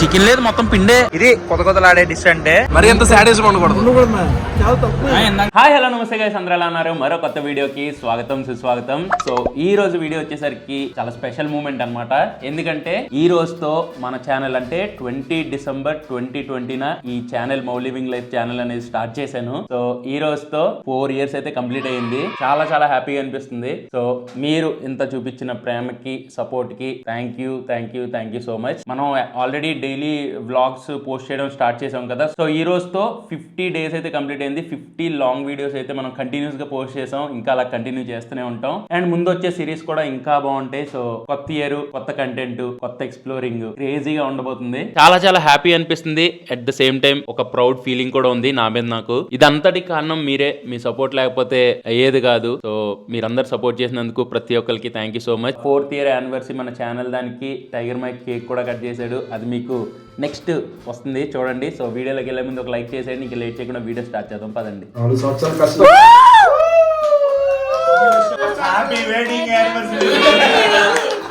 Chicken లేదు మొత్తం పిండే. ఇది కొత్త కొత్తలాడే డిష్ అంటే. మరి ఎంత సాడేసి ఉండకూడదు? హాయ్ హలో నమస్తే గైస్ అందరూ ఎలా ఉన్నారు? మరో కొత్త వీడియోకి స్వాగతం సుస్వాగతం. సో ఈ రోజు వీడియో వచ్చేసరికి చాలా స్పెషల్ మూమెంట్ అన్నమాట. ఎందుకంటే ఈ రోజుతో మన ఛానల్ అంటే ట్వంటీ డిసెంబర్ ట్వంటీ ట్వంటీన ఈ ఛానల్ మౌ లివింగ్ లైఫ్ ఛానల్ అనేది స్టార్ట్ చేశాను. సో ఈ రోజుతో ఫోర్ ఇయర్స్ అయితే కంప్లీట్ అయ్యింది. చాలా చాలా హ్యాపీగా అనిపిస్తుంది. సో మీరు ఇంత చూపించిన ప్రేమకి సపోర్ట్కి thank you thank you thank you so much మనం ఆల్రెడీ డైలీ వ్లాగ్స్ పోస్ట్ చేయడం స్టార్ట్ చేసాం కదా. సో ఈ రోజుతో ఫిఫ్టీ డేస్ అయితే కంప్లీట్ అయింది. ఫిఫ్టీ లాంగ్ వీడియోస్ అయితే మనం కంటిన్యూస్గా పోస్ట్ చేసాం. ఇంకా అలా కంటిన్యూ చేస్తూనే ఉంటాం. అండ్ ముందు వచ్చే సిరీస్ కూడా ఇంకా బాగుంటాయి. సో కొత్త ఇయర్ కొత్త కంటెంట్ కొత్త ఎక్స్ప్లోరింగ్ క్రేజీగా ఉండబోతుంది. చాలా చాలా హ్యాపీ అనిపిస్తుంది. అట్ ద సేమ్ టైం ఒక ప్రౌడ్ ఫీలింగ్ కూడా ఉంది నా మీద నాకు. ఇదంతటి కారణం మీరే. మీ సపోర్ట్ లేకపోతే అయ్యేది కాదు. సో మీరందరు సపోర్ట్ చేసినందుకు ప్రతి ఒక్కరికి thank you so much. Fourth year anniversary మన ఛానల్ దానికి టైగర్ మైక్ కేక్ కూడా కట్ చేశాడు. అది మీకు నెక్స్ట్ వస్తుంది చూడండి. సో వీడియోలోకి వెళ్ళే ముందు ఒక లైక్ చేసేయండి ఇంకా లేట్ చేయకుండా వీడియో స్టార్ట్ చేద్దాం పదండి. నాలుగు సంవత్సరాలు కష్టం.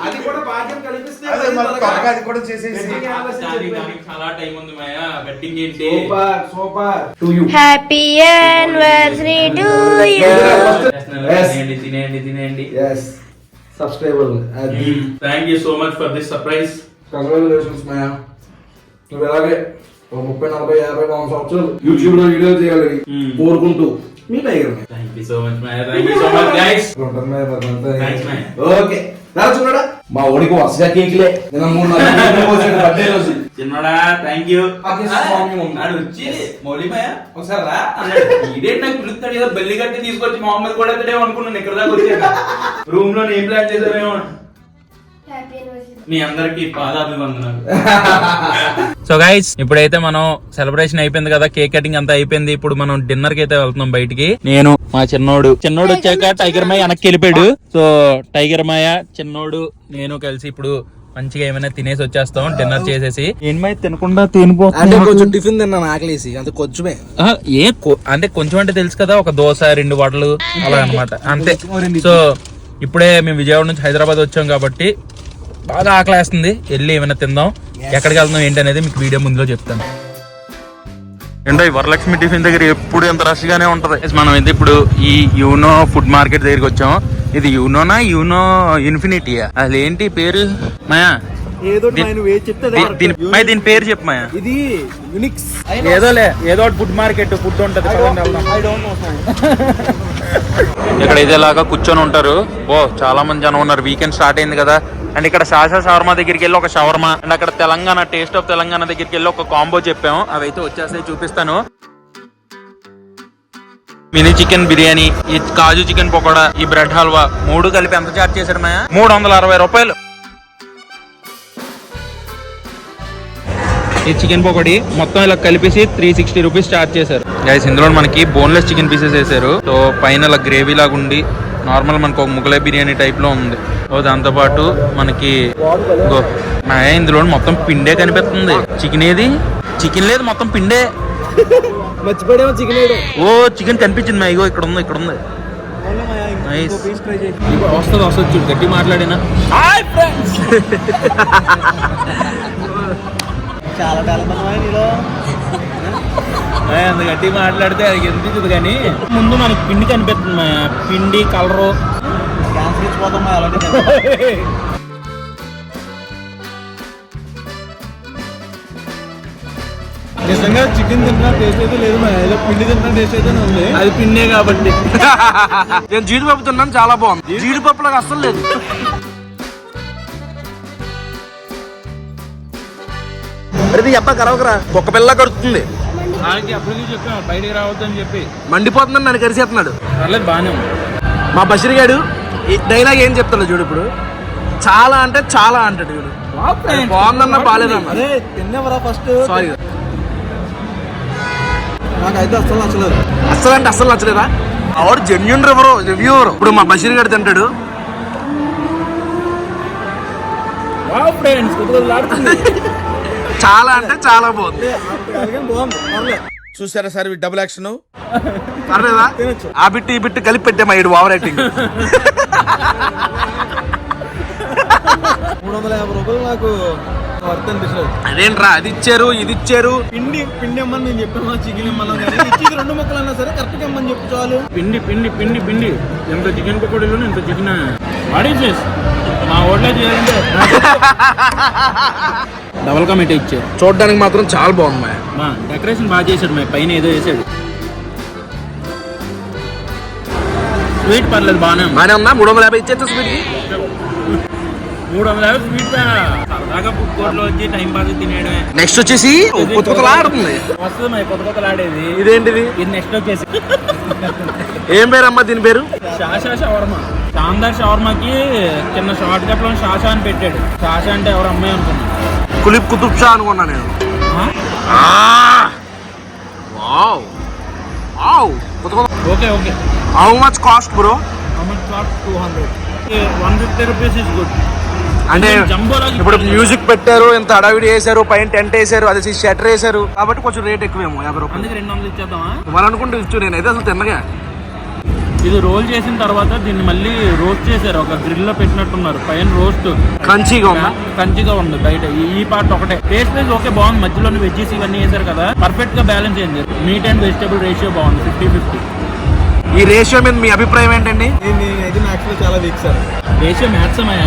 అది కూడా భాగ్యం కల్పిస్తే అదే మరి త్వరగా అది కూడా చేసేసి. చాలా టైం ఉంది మాయా. కట్టింగ్ ఏంటి? Super super. To you. Happy anniversary to you. తినేయండి తినేయండి తినేయండి. Yes. సబ్స్క్రైబర్ అది thank you so much for this surprise congratulations మాయా. నువ్వు ఎలాగే ఒక ముప్పై నలభై యాభై వంద సంవత్సరాలు యూట్యూబ్లో వీడియో చేయాలి. Hmm. కోరుకుంటూ. మీ టైగర్. ఓకే రా చూడడా మా ఓడికి వరుసగా కేకులే. నిన్న మూడు నాలుగు బర్త్డే రోజు. చిన్నడా థ్యాంక్ యూ అది స్వామి ఉంది. నాడు వచ్చి మౌలిమయ్య ఒకసారి రా అన్నాడు. ఇదేంటి నాకు పిలుస్తాడు? ఏదో బెల్లి కట్టి తీసుకొచ్చి మొహమ్మద్ కూడా అనుకున్నాను ఇక్కడ దాకా వచ్చాను రూమ్లో ఏం ప్లాన్ చేశారేమో మీ అందరికి పాదాభివందనాలు. సో గైస్ ఇప్పుడైతే మనం సెలబ్రేషన్ అయిపోయింది కదా కేక్ కటింగ్ అంతా అయిపోయింది. ఇప్పుడు మనం డిన్నర్కి అయితే వెళ్తున్నాం బయటికి. నేను మా చిన్నోడు. చిన్నోడు వచ్చాక టైగర్ మాయ వెనక్కి వెళ్ళిపోయాడు. సో టైగర్ మాయ చిన్నోడు నేను కలిసి ఇప్పుడు మంచిగా ఏమైనా తినేసి వచ్చేస్తాం డిన్నర్ చేసేసి. ఏమై తినకుండా అంటే కొంచెం టిఫిన్ తిన్నాను ఆకలేసి. అంత కొంచెమే. ఏ అంటే కొంచెం అంటే తెలుసు కదా ఒక దోశ రెండు వడలు అలా అన్నమాట. అంతే. సో ఇప్పుడే మేము విజయవాడ నుంచి హైదరాబాద్ వచ్చాం కాబట్టి బాగా ఆకలేస్తుంది. వెళ్ళి ఏమైనా తిందాం. ఎక్కడికి వెళ్దాం ఏంటి అనేది మీకు వీడియో ముందులో చెప్తాను. ఏంటో ఈ వరలక్ష్మి టిఫిన్ దగ్గర ఎప్పుడు ఎంత రష్ గానే ఉంటది మనం అయితే ఇప్పుడు ఈ యూనో ఫుడ్ మార్కెట్ దగ్గరికి వచ్చాం ఇది యూనోనా యూనో ఇన్ఫినిటీయా అసలు ఏంటి పేరు? మాయా? ఏదో దీని- పేరు చెప్పు మాయా. ఇది యునిక్స్ ఏదోలే ఏదో ఒకటి ఫుడ్ మార్కెట్ ఫుడ్ ఉంటది. ఇక్కడ వెళ్దాం. లాగా కూర్చొని ఉంటారు. ఓ చాలా మంది జనం ఉన్నారు. వీకెండ్ స్టార్ట్ అయింది కదా. అండ్ ఇక్కడ శాసా షవర్మా దగ్గరికి వెళ్ళి ఒక షవర్మా. అండ్ అక్కడ తెలంగాణ టేస్ట్ ఆఫ్ తెలంగాణ దగ్గరికి వెళ్ళి ఒక కాంబో చెప్పాము. అవి అయితే చూపిస్తాను. మినీ చికెన్ బిర్యానీ ఈ కాజు చికెన్ పకోడా ఈ బ్రెడ్ హల్వా మూడు కలిపి ఎంత చార్జ్ చేశారు మాయా? మూడు వందల అరవై రూపాయలు. ఈ చికెన్ పకోడీ మొత్తం ఇలా కలిపేసి త్రీ సిక్స్టీ రూపీస్ చార్జ్ చేశారు. గైస్ ఇందులో మనకి బోన్లెస్ చికెన్ పీసెస్ వేసారు సో పైన ఇలా గ్రేవీ లాగా ఉండి నార్మల్ మనకు ఒక ముగలై బిర్యానీ టైప్లో ఉంది. సో దాంతో పాటు మనకి ఇందులో మొత్తం పిండే కనిపిస్తుంది చికెన్ ఏది? చికెన్ లేదు మొత్తం పిండే. మర్చిపోయాడేమో చికెన్ ఓ చికెన్ కనిపించింది మా ఇగో ఇక్కడ ఉంది ఇక్కడ ఉంది. వస్తుంది వస్తుంది చూడు గట్టి మాట్లాడినా. హాయ్ ఫ్రెండ్స్ చాలా టాలెంట్ నీలో. అంత గట్టి మాట్లాడితే అది కనిపించదు కానీ? ముందు మనకి పిండి కనిపిస్తుంది మా పిండి కలరు. క్యాన్సర్ ఇచ్చిపోతాం అలాంటి నిజంగా చికెన్ తింటున్నా టేస్ట్ అయితే లేదు మా ఏదో పిండి తింటున్నా టేస్ట్ అయితే ఉంది. అది పిండే కాబట్టి. నేను జీడిపప్పు తిన్నాను చాలా బాగుంది. జీడిపప్పు లాగా అస్సలు లేదు. అది చెప్ప కరవకరా. కుక్క పిల్ల కడుతుంది. ఆయనకి అప్పటికి చెప్పాను బయటికి రావద్దని చెప్పి. మండిపోతుందని నన్ను కరిసేస్తున్నాడు. పర్లేదు బాగానే ఉంది. మా బషీర్ ఈ డైలాగ్ ఏం చెప్తాడు చూడు ఇప్పుడు. చాలా అంటే చాలా అంటాడు చూడు బాగుందన్నా బాగాలేదన్నా. తిన్నవరా ఫస్ట్ సారీ నాకైతే అసలు నచ్చలేదు. అస్సలు అంటే అస్సలు నచ్చలేదా? ఆవిడ జెన్యున్ రివరు రివ్యూవర్ ఇప్పుడు మా బషీర్ గారు తింటాడు. ఫ్రెండ్స్ చాలా అంటే చాలా బాగుంది. చూసారా సార్ డబుల్ యాక్షన్ పర్లేదా? ఆ బిట్టు ఈ బిట్టు కలిపి పెట్టామా ఇడు ఓవర్ యాక్టింగ్. మూడు వందల యాభై రూపాయలు నాకు వర్త్ అదేంట్రా అది ఇచ్చారు ఇది ఇచ్చారు. పిండి పిండి ఇమ్మని నేను చెప్పాను చికెన్ ఇచ్చేది రెండు ముక్కలు అన్నా సరే కరెక్ట్గా ఇమ్మని చెప్పు చాలు. పిండి పిండి పిండి పిండి. ఎంత చికెన్ పకోడీలో ఎంత చికెన్. ఈస్ దిస్ మా ఓట్లో చేయాలంటే డబల్ కమిటీ ఇచ్చారు. చూడడానికి మాత్రం చాలా బాగుంది మా డెకరేషన్ బాగా చేశాడు మా పైన ఏదో వేసాడు స్వీట్ పర్లేదు బాగానే ఉంది. బానే ఉందా? మూడు వందల యాభై ఇచ్చేస్తా స్వీట్ మూడు వందల యాభై స్వీట్ సరదాగా ఫుడ్ కోర్ట్లో వచ్చి టైం పాస్ తినేయడమే. నెక్స్ట్ వచ్చేసి కొత్త కొత్తలా ఆడుతుంది. వస్తుంది మా కొత్త కొత్తలు ఆడేది. ఇదేంటిది? ఇది నెక్స్ట్ వచ్చేసి. ఏం పేరమ్మా దీని పేరు? Sasha shawarma. శాందార్ షవర్మకి చిన్న షార్ట్ కట్లో షాషా అని పెట్టాడు. షాషా అంటే ఎవరు అమ్మాయి అనుకున్నా. కులిప్ కుతుబ్ షా అనుకున్నా నేను? Wow. Wow. Okay okay. How much cost bro two hundred one fifty rupees is good అంటే ఇప్పుడు మ్యూజిక్ పెట్టారు ఇంత హడావిడి వేశారు పైన టెంట్ వేశారు అది షట్టర్ వేశారు. కాబట్టి కొంచెం రేట్ ఎక్కువేమో యాభై రూపాయలు. వాళ్ళు అనుకుంటే ఇచ్చు నేను అయితే అసలు తిన్నగా ఇది రోల్ చేసిన తర్వాత దీన్ని మళ్ళీ రోస్ట్ చేశారు. ఒక గ్రిల్లో పెట్టినట్టున్నారు. పైన రోస్ట్. క్రంచీగా ఉందా? కంచిగా ఉంది బయట. ఈ- పార్ట్ ఒకటే. టేస్ట్ వైజ్ ఓకే బాగుంది. మధ్యలో వెజ్జెస్ ఇవన్నీ వేశారు కదా. పర్ఫెక్ట్గా బ్యాలెన్స్ అయింది. మీట్ అండ్ వెజిటేబుల్ రేషియో బాగుంది. ఫిఫ్టీ ఫిఫ్టీ ఈ రేషియో మీద మీ అభిప్రాయం ఏంటండి? చాలా వీక్ సార్ రేషియో మ్యాథ్స్ అమ్మాయా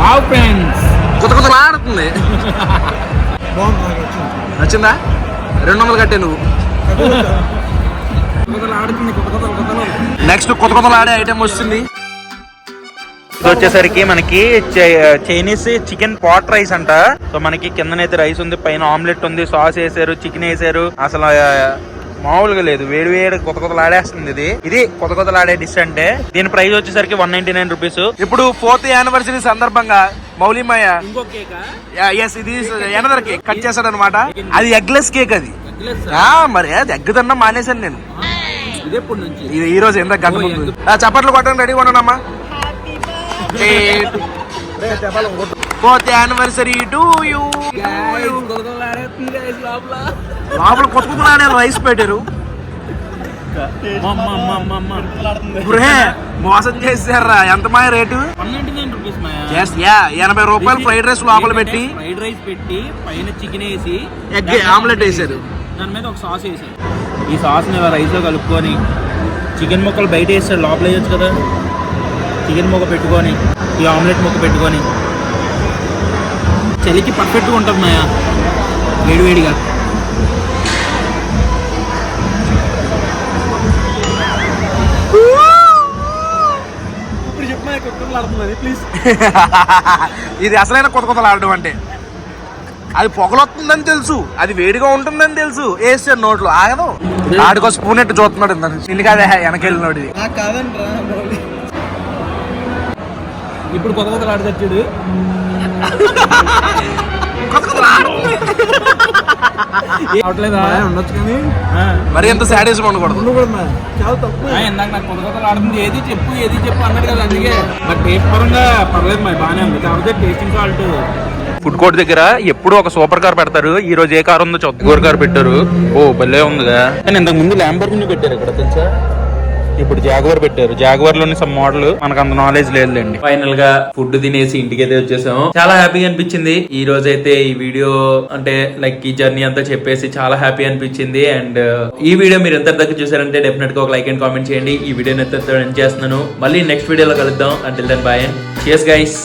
వావ్ ఫ్రెండ్స్ కొత్త కొత్తలా ఆడుతుంది బాగుంది నాకు వచ్చింది నచ్చిందా? రెండు వందలు కట్టే నువ్వు. నెక్స్ట్ కొత్త కొత్తలు ఆడే ఐటెం వస్తుంది. ఇది వచ్చేసరికి మనకి చైనీస్ చికెన్ పాట్ రైస్ అంట. సో మనకి కిందనైతే రైస్ ఉంది పైన ఆమ్లెట్ ఉంది సాస్ వేసారు చికెన్ వేసారు. అసలు మామూలుగా లేదు వేడి వేడి కొత్త కొత్తలు ఆడేస్తుంది ఇది. ఇది కొత్త కొత్తలు ఆడే డిష్ అంటే దీని ప్రైస్ వచ్చేసరికి వన్ నైన్టీ నైన్ రూపీస్ ఇప్పుడు ఫోర్త్ యానివర్సరీ సందర్భంగా మౌలిమయ్య ఇంకో కేక్ ఎస్ ఇది ఎనదర్ కేక్ కట్ చేశాడు అనమాట అది ఎగ్లెస్ కేక్ అది. ఆ, మరి అది ఎగ్ తిన్నా మానేశాను నేను. ఇది ఎప్పటి నుంచి? ఇది ఈ రోజు ఎంత గంట ముందు? ఆ, చప్పట్లు కొట్టండి రెడీ కొనమ్మా ఫోర్త్ యానివర్సరీ టు యూ లోపల. ఆడే రైస్ పెట్టారు. మోసం చేశారా? ఎంత మాయ రేటు? ఎనభై రూపాయలు ఫ్రైడ్ రైస్ లోపల పెట్టి. ఫ్రైడ్ రైస్ పెట్టి పైన చికెన్ వేసి ఎగ్ ఆమ్లెట్ వేసారు దాని మీద ఒక సాస్ వేసారు ఈ సాస్ని రైస్లో కలుపుకొని చికెన్ ముక్కలు బయట వేస్తాడు లోపల వేయచ్చు కదా. చికెన్ ముక్క పెట్టుకొని ఈ ఆమ్లెట్ ముక్క పెట్టుకొని. చలికి పర్ఫెక్ట్గా ఉంటుంది మాయా. వేడివేడిగా. ఇప్పుడు చెప్పిన కొత్తలు ఆడుతుంది ప్లీజ్ ఇది అసలైన కొత్త కొత్తలు ఆడడం అంటే. అది పొగలొస్తుందని తెలుసు. అది వేడిగా ఉంటుందని తెలుసు. వేసాడు నోట్లో. ఆగదు. ఆడికో స్పూన్ ఎట్టు చూస్తున్నాడు ఇంత. నిన్ను కాదే వెనకెళ్ళినోడి ఇప్పుడు కొత్త కొత్తలు ఆడుతారు చూడు కొత్త కొత్తలు ఆడు. అవట్లేదా? ఉండొచ్చు కానీ. మరి ఎంత సాడేసం ఉండకూడదు? ఇందాక నాకు కొత్త కొత్తలు ఆడుతుంది. ఏది చెప్పు ఏది చెప్పు అన్నాడు కదా అందుకే. బట్ టేస్ట్ పరంగా పర్లేదు మరి బాగానే ఉంది. కాకపోతే టేస్టింగ్ సాల్ట్. ఫుడ్ కోర్ట్ దగ్గర ఎప్పుడు ఒక సూపర్ కార్ పెడతారు. ఈ రోజు ఏ కార్ ఉందో చొత్తగూర కార్ పెట్టారు. ఓ భలే ఉందిగా. కానీ ఇంతకు ముందు ల్యాంబర్గిని పెట్టారు ఇక్కడ తెలుసా? ఇప్పుడు జాగువర్ పెట్టారు. జాగువర్లోని సమ్ మోడల్ మనకు అంత నాలెడ్జ్ లేదులేండి. ఫైనల్గా ఫుడ్ తినేసి ఇంటికి అయితే వచ్చేసాము. చాలా హ్యాపీగా అనిపించింది. ఈ రోజు అయితే ఈ వీడియో అంటే లైక్ ఈ జర్నీ అంతా చెప్పేసి చాలా హ్యాపీ అనిపించింది. అండ్ ఈ వీడియో మీరు ఎంత దగ్గర చూసారంటే డెఫినెట్గా ఒక లైక్ అండ్ కామెంట్ చేయండి. ఈ వీడియోని ఎంత ఎండ్ చేస్తున్నాను. మళ్ళీ నెక్స్ట్ వీడియోలో కలుద్దాం. Until then bye and cheers guys